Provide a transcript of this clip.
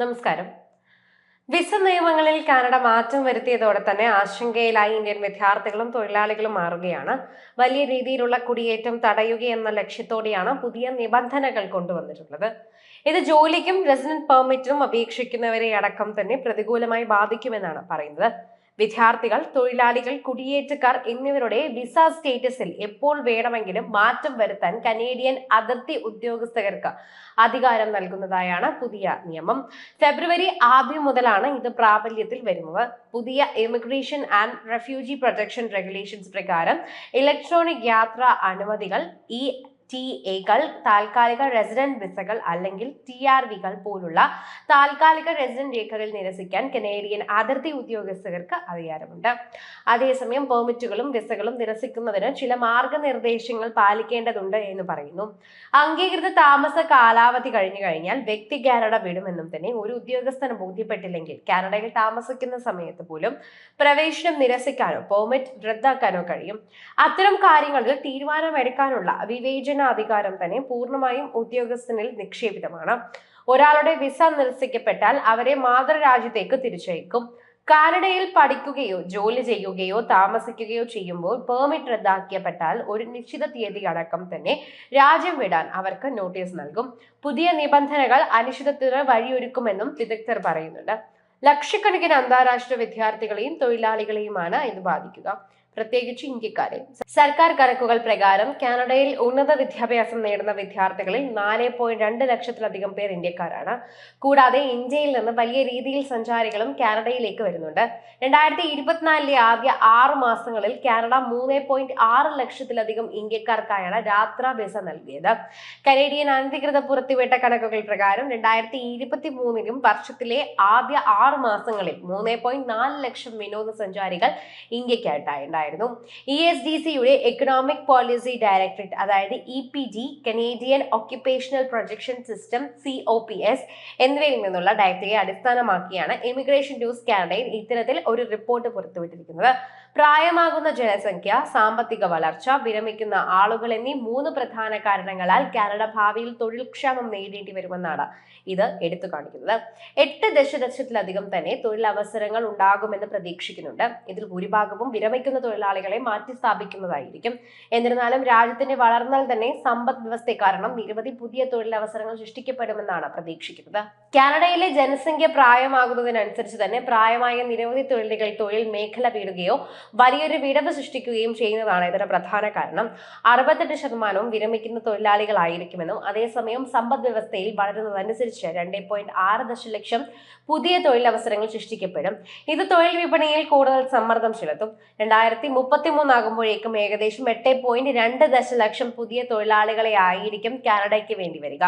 നമസ്കാരം. വിസ നിയമങ്ങളിൽ കാനഡ മാറ്റം വരുത്തിയതോടെ തന്നെ ആശങ്കയിലായി ഇന്ത്യൻ വിദ്യാർത്ഥികളും തൊഴിലാളികളും മാറുകയാണ്. വലിയ രീതിയിലുള്ള കുടിയേറ്റം തടയുകയെന്ന ലക്ഷ്യത്തോടെയാണ് പുതിയ നിബന്ധനകൾ കൊണ്ടുവന്നിട്ടുള്ളത്. ഇത് ജോലിക്കും റെസിഡന്റ് പെർമിറ്റും അപേക്ഷിക്കുന്നവരെ അടക്കം തന്നെ പ്രതികൂലമായി ബാധിക്കുമെന്നാണ് പറയുന്നത്. വിദ്യാർത്ഥികൾ തൊഴിലാളികൾ കുടിയേറ്റക്കാർ എന്നിവരുടെ വിസ സ്റ്റേറ്റസിൽ എപ്പോൾ വേണമെങ്കിലും മാറ്റം വരുത്താൻ കനേഡിയൻ അതിർത്തി ഉദ്യോഗസ്ഥർക്ക് അധികാരം നൽകുന്നതായാണ് പുതിയ നിയമം. ഫെബ്രുവരി ആദ്യം മുതലാണ് ഇത് പ്രാബല്യത്തിൽ വരുന്നത്. പുതിയ immigration and refugee protection regulations പ്രകാരം ഇലക്ട്രോണിക് യാത്രാ അനുമതികൾ ഈ ടി എകൾ താൽക്കാലിക റെസിഡന്റ് വിസകൾ അല്ലെങ്കിൽ ടി ആർ വികൾ പോലുള്ള താൽക്കാലിക റെസിഡന്റ് രേഖകൾ നിരസിക്കാൻ കനേഡിയൻ അതിർത്തി ഉദ്യോഗസ്ഥർക്ക് അധികാരമുണ്ട്. അതേസമയം പെർമിറ്റുകളും വിസകളും നിരസിക്കുന്നതിന് ചില മാർഗനിർദ്ദേശങ്ങൾ പാലിക്കേണ്ടതുണ്ട് എന്ന് പറയുന്നു. അംഗീകൃത താമസ കാലാവധി കഴിഞ്ഞു കഴിഞ്ഞാൽ വ്യക്തി കാനഡ വിടുമെന്നും തന്നെ ഒരു ഉദ്യോഗസ്ഥന് ബോധ്യപ്പെട്ടില്ലെങ്കിൽ കാനഡയിൽ താമസിക്കുന്ന സമയത്ത് പോലും പ്രവേശനം നിരസിക്കാനോ പെർമിറ്റ് റദ്ദാക്കാനോ കഴിയും. അത്തരം കാര്യങ്ങളിൽ തീരുമാനമെടുക്കാനുള്ള വിവേചനാധികാരം തന്നെ പൂർണമായും ഉദ്യോഗസ്ഥനിൽ നിക്ഷേപിതമാണ്. ഒരാളുടെ വിസ നിരസിക്കപ്പെട്ടാൽ അവരെ മാതൃരാജ്യത്തേക്ക് തിരിച്ചയക്കും. കാനഡയിൽ പഠിക്കുകയോ ജോലി ചെയ്യുകയോ താമസിക്കുകയോ ചെയ്യുമ്പോൾ പെർമിറ്റ് റദ്ദാക്കിയപ്പെട്ടാൽ ഒരു നിശ്ചിത തീയതി അടക്കം തന്നെ രാജ്യം വിടാൻ അവർക്ക് നോട്ടീസ് നൽകും. പുതിയ നിബന്ധനകൾ അനിശ്ചിതത്വത്തിന് വഴിയൊരുക്കുമെന്നും വിദഗ്ധർ പറയുന്നുണ്ട്. ലക്ഷക്കണക്കിന് അന്താരാഷ്ട്ര വിദ്യാർത്ഥികളെയും തൊഴിലാളികളെയുമാണ് ഇത് ബാധിക്കുക. പ്രത്യേകിച്ച് ഇന്ത്യക്കാരെ. സർക്കാർ കണക്കുകൾ പ്രകാരം കാനഡയിൽ ഉന്നത വിദ്യാഭ്യാസം നേടുന്ന വിദ്യാർത്ഥികളിൽ നാല് പോയിന്റ് രണ്ട് ലക്ഷത്തിലധികം പേർ ഇന്ത്യക്കാരാണ്. കൂടാതെ ഇന്ത്യയിൽ നിന്ന് വലിയ രീതിയിൽ സഞ്ചാരികളും കാനഡയിലേക്ക് വരുന്നുണ്ട്. രണ്ടായിരത്തി ഇരുപത്തിനാലിലെ ആദ്യ ആറ് മാസങ്ങളിൽ കാനഡ മൂന്ന് പോയിന്റ് ആറ് ലക്ഷത്തിലധികം ഇന്ത്യക്കാർക്കായാണ് യാത്രാ വിസ നൽകിയത്. കനേഡിയൻ അനധികൃത പുറത്തുവിട്ട കണക്കുകൾ പ്രകാരം രണ്ടായിരത്തി ഇരുപത്തി മൂന്നിലും വർഷത്തിലെ ആദ്യ ആറ് മാസങ്ങളിൽ മൂന്ന് പോയിന്റ് നാല് ലക്ഷം വിനോദസഞ്ചാരികൾ ഇന്ത്യക്കായിട്ടായിരുന്നു ഇ എസ് ഡി സിയുടെ എക്കണോമിക് പോളിസി ഡയറക്ടറേറ്റ് അതായത് E P G Canadian occupational projection system C O P S എന്നിവയിൽ നിന്നുള്ള ഡയറ്റയെ അടിസ്ഥാനമാക്കിയാണ് ഇമിഗ്രേഷൻ ന്യൂസ് കാനഡയിൽ ഇത്തരത്തിൽ ഒരു റിപ്പോർട്ട് പുറത്തുവിട്ടിരിക്കുന്നത്. പ്രായമാകുന്ന ജനസംഖ്യ സാമ്പത്തിക വളർച്ച വിരമിക്കുന്ന ആളുകൾ എന്നീ മൂന്ന് പ്രധാന കാരണങ്ങളാൽ കാനഡ ഭാവിയിൽ തൊഴിൽക്ഷാമം നേരിടേണ്ടി വരുമെന്നാണ് ഇത് എടുത്തു കാണിക്കുന്നത്. എട്ട് ദശലക്ഷത്തിലധികം തന്നെ തൊഴിലവസരങ്ങൾ ഉണ്ടാകുമെന്ന് പ്രതീക്ഷിക്കുന്നുണ്ട്. ഇതിൽ ഭൂരിഭാഗവും വിരമിക്കുന്ന തൊഴിലാളികളെ മാറ്റി സ്ഥാപിക്കുന്നതായിരിക്കും. എന്നിരുന്നാലും രാജ്യത്തിന്റെ വളർന്നാൽ തന്നെ സമ്പദ് വ്യവസ്ഥ കാരണം നിരവധി പുതിയ തൊഴിലവസരങ്ങൾ സൃഷ്ടിക്കപ്പെടുമെന്നാണ് പ്രതീക്ഷിക്കുന്നത്. കാനഡയിലെ ജനസംഖ്യ പ്രായമാകുന്നതിനനുസരിച്ച് തന്നെ പ്രായമായ നിരവധി തൊഴിലുകൾ തൊഴിൽ മേഖല വീടുകയോ വലിയൊരു വിടവ് സൃഷ്ടിക്കുകയും ചെയ്യുന്നതാണ് ഇതിന് പ്രധാന കാരണം. അറുപത്തെട്ട് ശതമാനവും വിരമിക്കുന്ന തൊഴിലാളികളായിരിക്കുമെന്നും അതേസമയം സമ്പദ് വ്യവസ്ഥയിൽ വളരുന്നതനുസരിച്ച് രണ്ട് പോയിന്റ് ആറ് ദശലക്ഷം പുതിയ തൊഴിലവസരങ്ങൾ സൃഷ്ടിക്കപ്പെടും. ഇത് തൊഴിൽ വിപണിയിൽ കൂടുതൽ സമ്മർദ്ദം ചെലുത്തും. രണ്ടായിരത്തി മുപ്പത്തി മൂന്നാകുമ്പോഴേക്കും ഏകദേശം എട്ട് പോയിന്റ് രണ്ട് ദശലക്ഷം പുതിയ തൊഴിലാളികളെ ആയിരിക്കും കാനഡയ്ക്ക് വേണ്ടി വരിക.